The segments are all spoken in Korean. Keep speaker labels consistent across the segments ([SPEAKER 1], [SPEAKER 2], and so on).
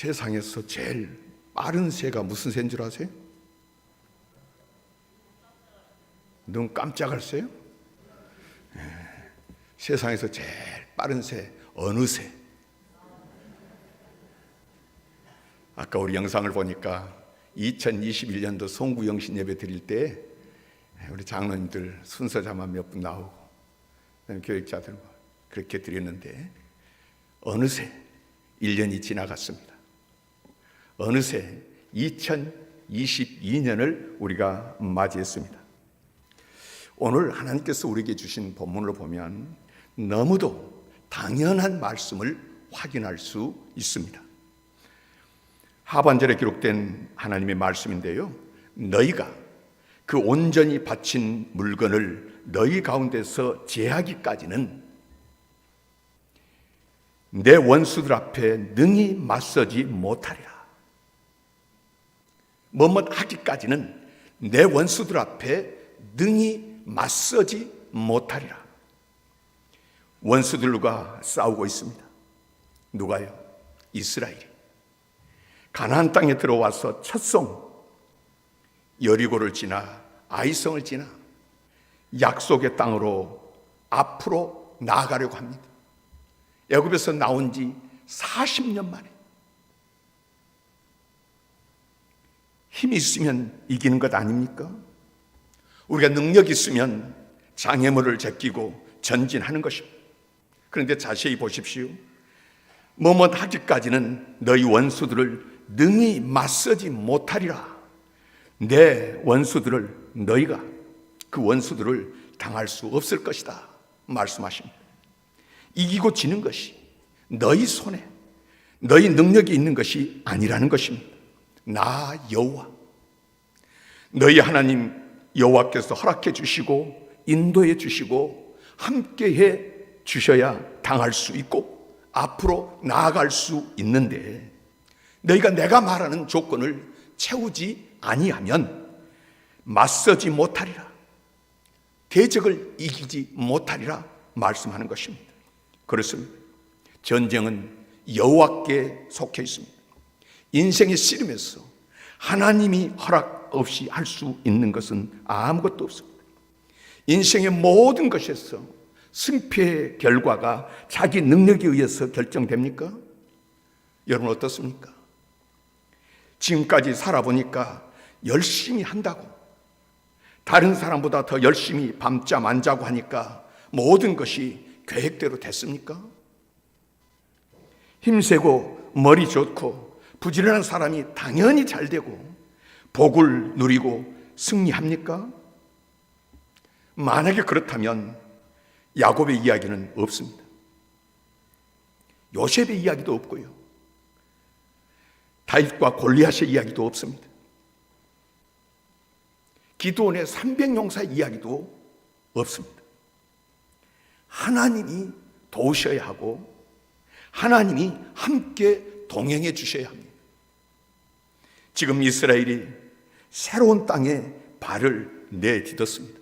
[SPEAKER 1] 세상에서 제일 빠른 새가 무슨 새인 줄 아세요? 눈 깜짝할 새요? 예, 세상에서 제일 빠른 새 어느 새? 아까 우리 영상을 보니까 2021년도 송구영신 예배 드릴 때 우리 장로님들 순서자만 몇 분 나오고 그다음에 교육자들 그렇게 드렸는데 어느새 1년이 지나갔습니다. 어느새 2022년을 우리가 맞이했습니다. 오늘 하나님께서 우리에게 주신 본문을 보면 너무도 당연한 말씀을 확인할 수 있습니다. 하반절에 기록된 하나님의 말씀인데요. 너희가 그 온전히 바친 물건을 너희 가운데서 제하기까지는 내 원수들 앞에 능히 맞서지 못하리라. 뭐뭐 하기까지는 내 원수들 앞에 능히 맞서지 못하리라. 원수들과 싸우고 있습니다. 누가요? 이스라엘이. 가나안 땅에 들어와서 첫송 여리고를 지나 아이성을 지나 약속의 땅으로 앞으로 나아가려고 합니다. 애굽에서 나온 지 40년 만에 힘이 있으면 이기는 것 아닙니까? 우리가 능력 있으면 장애물을 제끼고 전진하는 것입니다. 그런데 자세히 보십시오. 뭐뭐 하기까지는 너희 원수들을 능히 맞서지 못하리라. 내 원수들을 너희가 그 원수들을 당할 수 없을 것이다. 말씀하십니다. 이기고 지는 것이 너희 손에 너희 능력이 있는 것이 아니라는 것입니다. 나 여호와 너희 하나님 여호와께서 허락해 주시고 인도해 주시고 함께 해 주셔야 당할 수 있고 앞으로 나아갈 수 있는데 너희가 내가 말하는 조건을 채우지 아니하면 맞서지 못하리라. 대적을 이기지 못하리라 말씀하는 것입니다. 그렇습니다. 전쟁은 여호와께 속해 있습니다. 인생의 씨름에서 하나님이 허락 없이 할 수 있는 것은 아무것도 없습니다. 인생의 모든 것에서 승패의 결과가 자기 능력에 의해서 결정됩니까? 여러분 어떻습니까? 지금까지 살아보니까 열심히 한다고 다른 사람보다 더 열심히 밤잠 안 자고 하니까 모든 것이 계획대로 됐습니까? 힘세고 머리 좋고 부지런한 사람이 당연히 잘 되고 복을 누리고 승리합니까? 만약에 그렇다면 야곱의 이야기는 없습니다. 요셉의 이야기도 없고요. 다윗과 골리앗의 이야기도 없습니다. 기도원의 300용사 이야기도 없습니다. 하나님이 도우셔야 하고 하나님이 함께 동행해 주셔야 합니다. 지금 이스라엘이 새로운 땅에 발을 내딛었습니다.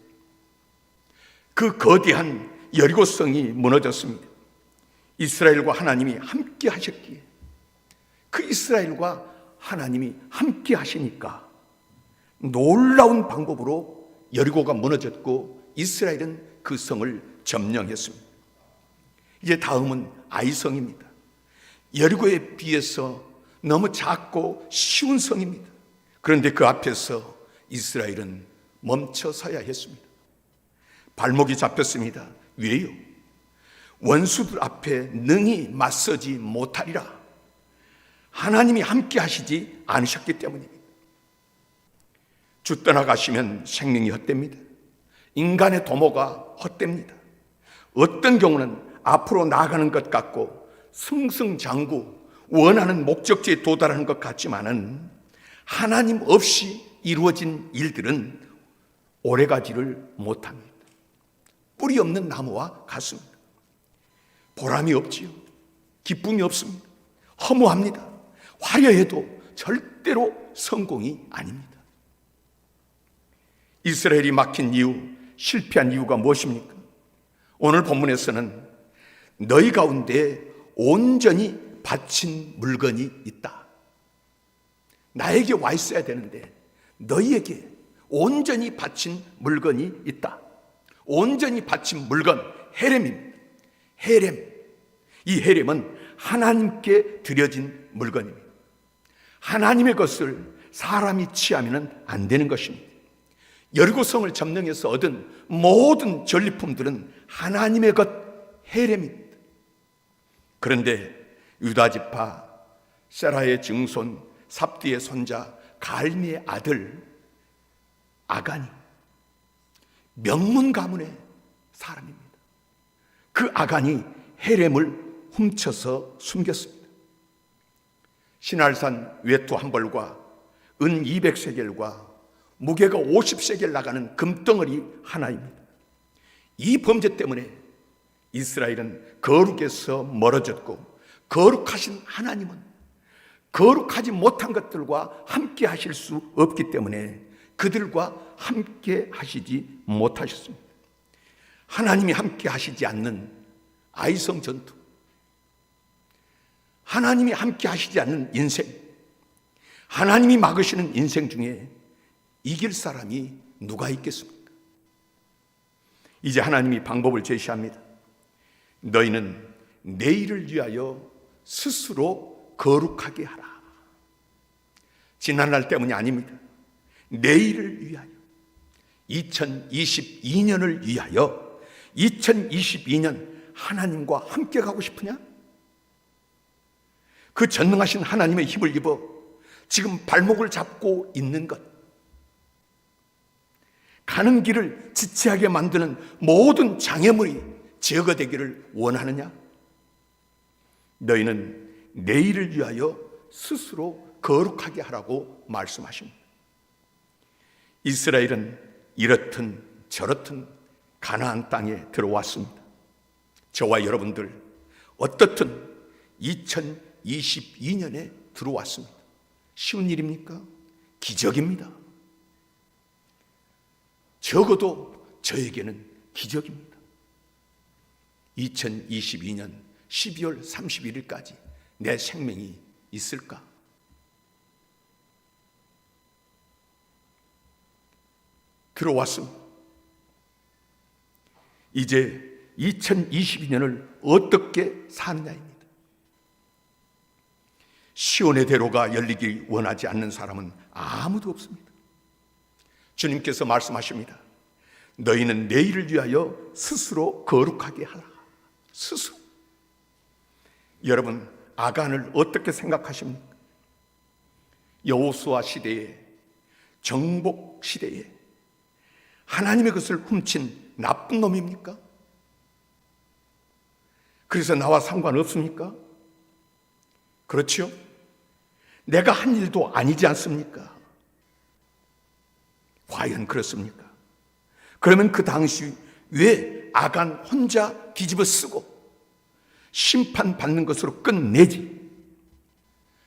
[SPEAKER 1] 그 거대한 여리고성이 무너졌습니다. 이스라엘과 하나님이 함께 하셨기에 그 이스라엘과 하나님이 함께 하시니까 놀라운 방법으로 여리고가 무너졌고 이스라엘은 그 성을 점령했습니다. 이제 다음은 아이성입니다. 여리고에 비해서 너무 작고 쉬운 성입니다. 그런데 그 앞에서 이스라엘은 멈춰 서야 했습니다. 발목이 잡혔습니다. 왜요? 원수들 앞에 능히 맞서지 못하리라. 하나님이 함께 하시지 않으셨기 때문입니다. 주 떠나가시면 생명이 헛됩니다. 인간의 도모가 헛됩니다. 어떤 경우는 앞으로 나아가는 것 같고 승승장구 원하는 목적지에 도달하는 것 같지만은 하나님 없이 이루어진 일들은 오래가지를 못합니다. 뿌리 없는 나무와 같습니다. 보람이 없지요. 기쁨이 없습니다. 허무합니다. 화려해도 절대로 성공이 아닙니다. 이스라엘이 막힌 이유, 실패한 이유가 무엇입니까? 오늘 본문에서는 너희 가운데 온전히 바친 물건이 있다. 나에게 와 있어야 되는데 너희에게 온전히 바친 물건이 있다. 온전히 바친 물건 헤렘입니다. 헤렘. 이 헤렘은 하나님께 드려진 물건입니다. 하나님의 것을 사람이 취하면 안 되는 것입니다. 여리고성을 점령해서 얻은 모든 전리품들은 하나님의 것 헤렘입니다. 그런데 유다 지파 세라의 증손 삽디의 손자 갈미의 아들 아간이 명문 가문의 사람입니다. 그 아간이 헤렘을 훔쳐서 숨겼습니다. 신할산 외투 한 벌과 은 200세겔과 무게가 50세겔 나가는 금덩어리 하나입니다. 이 범죄 때문에 이스라엘은 거룩에서 멀어졌고 거룩하신 하나님은 거룩하지 못한 것들과 함께 하실 수 없기 때문에 그들과 함께 하시지 못하셨습니다. 하나님이 함께 하시지 않는 아이성 전투, 하나님이 함께 하시지 않는 인생, 하나님이 막으시는 인생 중에 이길 사람이 누가 있겠습니까? 이제 하나님이 방법을 제시합니다. 너희는 내일을 위하여 스스로 거룩하게 하라. 지난날 때문이 아닙니다. 내일을 위하여 2022년을 위하여 2022년 하나님과 함께 가고 싶으냐? 그 전능하신 하나님의 힘을 입어 지금 발목을 잡고 있는 것 가는 길을 지체하게 만드는 모든 장애물이 제거되기를 원하느냐? 너희는 내일을 위하여 스스로 거룩하게 하라고 말씀하십니다. 이스라엘은 이렇든 저렇든 가나안 땅에 들어왔습니다. 저와 여러분들 어떻든 2022년에 들어왔습니다. 쉬운 일입니까? 기적입니다. 적어도 저에게는 기적입니다. 2022년 12월 31일까지 내 생명이 있을까? 들어왔습니다. 이제 2022년을 어떻게 사느냐입니다. 시온의 대로가 열리기 원하지 않는 사람은 아무도 없습니다. 주님께서 말씀하십니다. 너희는 내일을 위하여 스스로 거룩하게 하라. 스스로. 여러분, 아간을 어떻게 생각하십니까? 여호수아 시대에 정복 시대에 하나님의 것을 훔친 나쁜 놈입니까? 그래서 나와 상관없습니까? 그렇죠? 내가 한 일도 아니지 않습니까? 과연 그렇습니까? 그러면 그 당시 왜 아간 혼자 뒤집어 쓰고 심판받는 것으로 끝내지?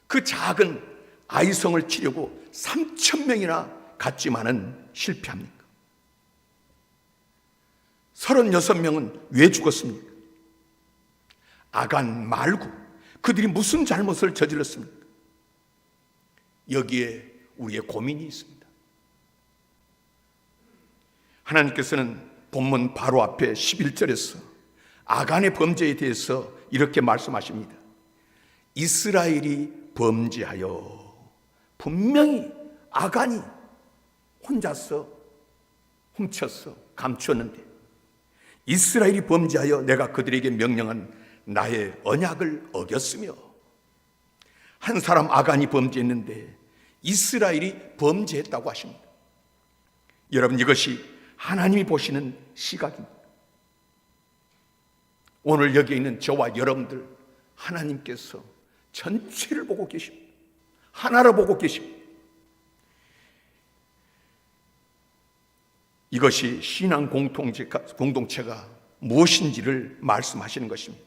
[SPEAKER 1] 그 작은 아이성을 치려고 3천 명이나 갔지만은 실패합니까? 36명은 왜 죽었습니까? 아간 말고 그들이 무슨 잘못을 저질렀습니까? 여기에 우리의 고민이 있습니다. 하나님께서는 본문 바로 앞에 11절에서 아간의 범죄에 대해서 이렇게 말씀하십니다. 이스라엘이 범죄하여 분명히 아간이 혼자서 훔쳤어 감추었는데 이스라엘이 범죄하여 내가 그들에게 명령한 나의 언약을 어겼으며 한 사람 아간이 범죄했는데 이스라엘이 범죄했다고 하십니다. 여러분 이것이 하나님이 보시는 시각입니다. 오늘 여기 있는 저와 여러분들 하나님께서 전체를 보고 계십니다. 하나를 보고 계십니다. 이것이 신앙 공동체가 무엇인지를 말씀하시는 것입니다.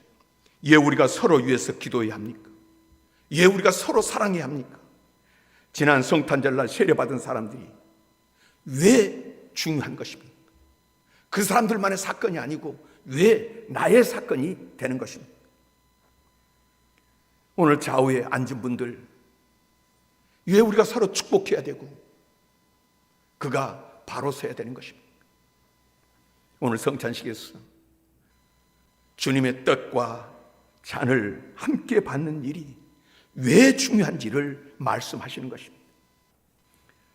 [SPEAKER 1] 예, 우리가 서로 위해서 기도해야 합니까? 예, 우리가 서로 사랑해야 합니까? 지난 성탄절날 세례받은 사람들이 왜 중요한 것입니까? 그 사람들만의 사건이 아니고 왜 나의 사건이 되는 것입니까? 오늘 좌우에 앉은 분들 왜 우리가 서로 축복해야 되고 그가 바로 서야 되는 것입니다. 오늘 성찬식에서 주님의 떡과 잔을 함께 받는 일이 왜 중요한지를 말씀하시는 것입니다.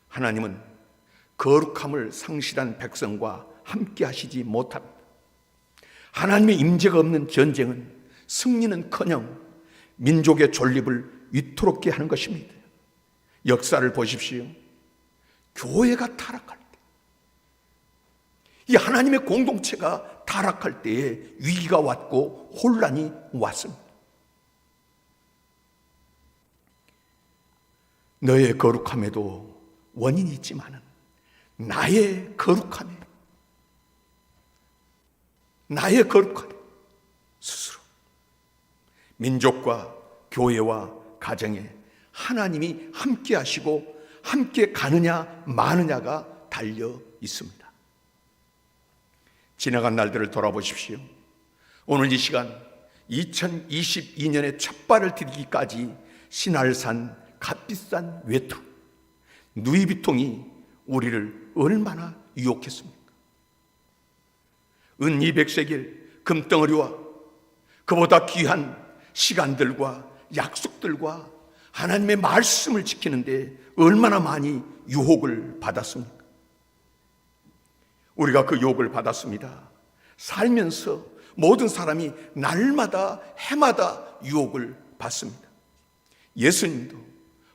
[SPEAKER 1] 하나님은 거룩함을 상실한 백성과 함께 하시지 못합니다. 하나님의 임재가 없는 전쟁은 승리는커녕 민족의 존립을 위태롭게 하는 것입니다. 역사를 보십시오. 교회가 타락할 때, 이 하나님의 공동체가 타락할 때에 위기가 왔고 혼란이 왔습니다. 너의 거룩함에도 원인이 있지만은 나의 거룩함에 나의 거룩함에 스스로 민족과 교회와 가정에 하나님이 함께 하시고 함께 가느냐 마느냐가 달려 있습니다. 지나간 날들을 돌아보십시오. 오늘 이 시간 2022년의 첫 발을 디디기까지 신할산 값비싼 외투 누이비통이 우리를 얼마나 유혹했습니까? 은 200세겔 금덩어리와 그보다 귀한 시간들과 약속들과 하나님의 말씀을 지키는데 얼마나 많이 유혹을 받았습니까? 우리가 그 유혹을 받았습니다. 살면서 모든 사람이 날마다 해마다 유혹을 받습니다. 예수님도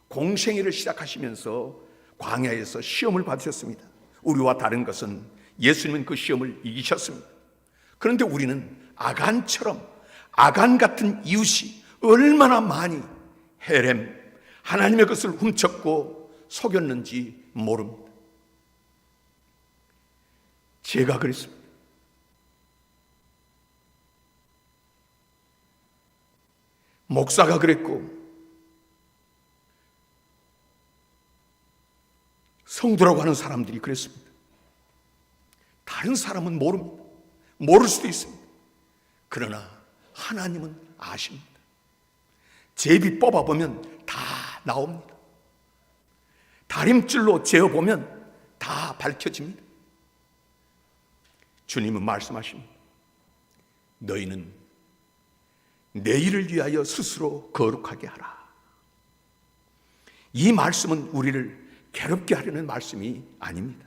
[SPEAKER 1] 공생애를 시작하시면서 광야에서 시험을 받으셨습니다. 우리와 다른 것은 예수님은 그 시험을 이기셨습니다. 그런데 우리는 아간처럼 아간 같은 이웃이 얼마나 많이 헤렘 하나님의 것을 훔쳤고 속였는지 모릅니다. 제가 그랬습니다. 목사가 그랬고 성도라고 하는 사람들이 그랬습니다. 다른 사람은 모릅니다. 모를 수도 있습니다. 그러나 하나님은 아십니다. 제비 뽑아보면 다 나옵니다. 다림줄로 재어보면 다 밝혀집니다. 주님은 말씀하십니다. 너희는 내일을 위하여 스스로 거룩하게 하라. 이 말씀은 우리를 괴롭게 하려는 말씀이 아닙니다.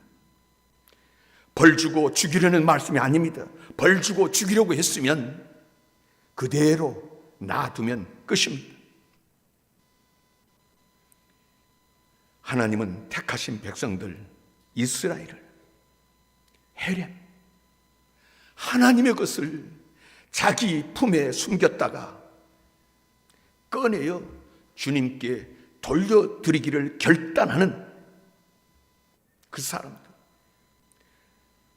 [SPEAKER 1] 벌 주고 죽이려는 말씀이 아닙니다. 벌 주고 죽이려고 했으면 그대로 놔두면 끝입니다. 하나님은 택하신 백성들 이스라엘을 헤렘 하나님의 것을 자기 품에 숨겼다가 꺼내어 주님께 돌려드리기를 결단하는 그 사람들.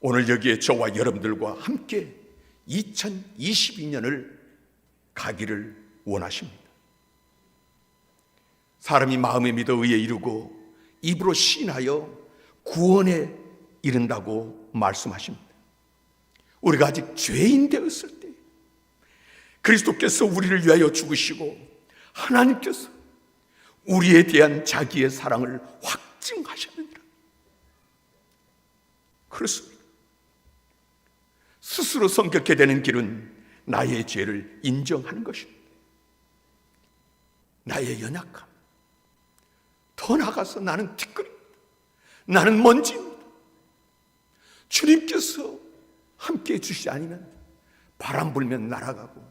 [SPEAKER 1] 오늘 여기에 저와 여러분들과 함께 2022년을 가기를 원하십니다. 사람이 마음에 믿어 의에 이르고 입으로 신하여 구원에 이른다고 말씀하십니다. 우리가 아직 죄인 되었을 때 그리스도께서 우리를 위하여 죽으시고 하나님께서 우리에 대한 자기의 사랑을 확증하셨느니라. 그렇습니다. 스스로 성격해 되는 길은 나의 죄를 인정하는 것입니다. 나의 연약함. 더 나아가서 나는 티끌입니다. 나는 먼지입니다. 주님께서 함께 해주시지 않으면 바람 불면 날아가고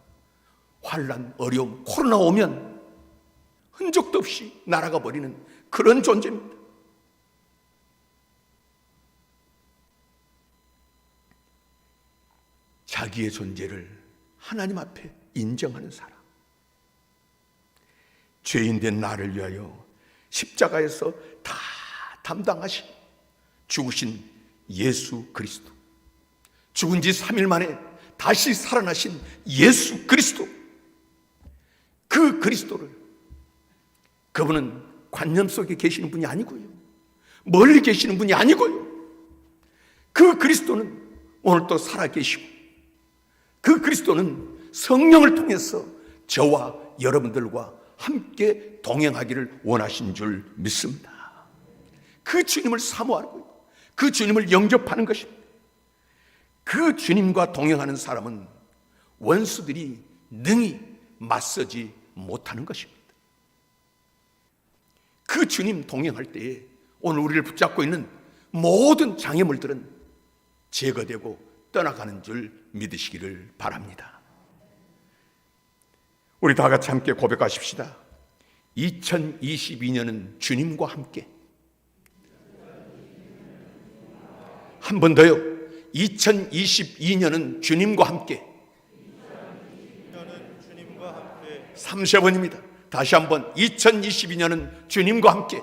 [SPEAKER 1] 환란, 어려움, 코로나 오면 흔적도 없이 날아가 버리는 그런 존재입니다. 자기의 존재를 하나님 앞에 인정하는 사람. 죄인된 나를 위하여 십자가에서 다 담당하신 죽으신 예수 그리스도. 죽은 지 3일 만에 다시 살아나신 예수 그리스도. 그 그리스도를 그분은 관념 속에 계시는 분이 아니고요. 멀리 계시는 분이 아니고요. 그 그리스도는 오늘 또 살아 계시고 그 그리스도는 성령을 통해서 저와 여러분들과 함께 동행하기를 원하신 줄 믿습니다. 그 주님을 사모하고 그 주님을 영접하는 것입니다. 그 주님과 동행하는 사람은 원수들이 능히 맞서지 못하는 것입니다. 그 주님 동행할 때에 오늘 우리를 붙잡고 있는 모든 장애물들은 제거되고 떠나가는 줄 믿으시기를 바랍니다. 우리 다 같이 함께 고백하십시다. 2022년은 주님과 함께. 한 번 더요. 2022년은 주님과 함께.
[SPEAKER 2] 저는 주님과 함께
[SPEAKER 1] 30번입니다. 다시 한번 2022년은 주님과 함께.